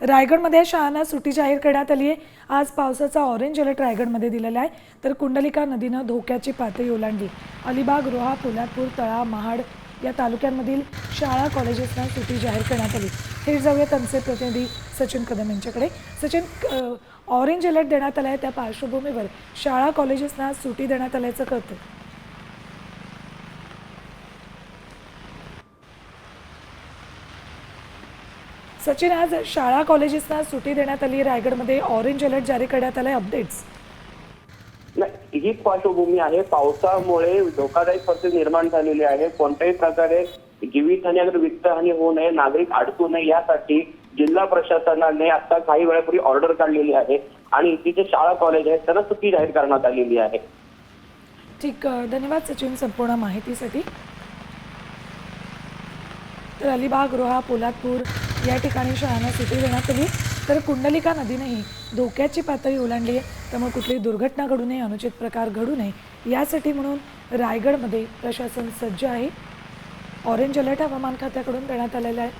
रायगडमध्ये शाळांना सुट्टी जाहीर करण्यात आली आहे. आज पावसाचा ऑरेंज अलर्ट रायगडमध्ये दिलेला आहे. तर कुंडलिका नदीनं धोक्याची पातळी ओलांडली. अलिबाग रोहा पोलादपूर तळा महाड या तालुक्यांमधील शाळा कॉलेजेसना सुट्टी जाहीर करण्यात आली. हे जाऊयात आमचे प्रतिनिधी सचिन कदम यांच्याकडे. सचिन ऑरेंज अलर्ट देण्यात आला आहे त्या पार्श्वभूमीवर. शाळा कॉलेजेसना सुट्टी देण्यात आल्याचं कळतं सचिन आज शाळा कॉलेजेसना सुट्टी देण्यात आली. रायगडमध्ये ऑरेंज अलर्ट जारी करण्यात आलाय. अपडेट्स नाही हीच पार्श्वभूमी आहे. पावसामुळे धोकादायक परिस्थिती निर्माण झालेली आहे. कोणत्याही प्रकारे जीवितहानी आणि वित्तहानी होऊ नये नागरिक अडकू नये यासाठी जिल्हा प्रशासनाने आता काही वेळापूर्वी ऑर्डर काढलेली आहे. आणि इथे जे शाळा कॉलेज आहेत त्यांना सुट्टी जाहीर करण्यात आलेली आहे. ठीक धन्यवाद सचिन संपूर्ण माहितीसाठी. तर अलिबाग रोहा पोलादपूर या ठिकाणी शाळांना सुट्टी देण्यात आली तर कुंडलिका नदीनेही धोक्याची पातळी ओलांडली आहे. त्यामुळे कुठलीही दुर्घटना घडू नये अनुचित प्रकार घडू नये. यासाठी म्हणून रायगडमध्ये प्रशासन सज्ज आहे. ऑरेंज अलर्ट हवामान खात्याकडून देण्यात आलेला आहे.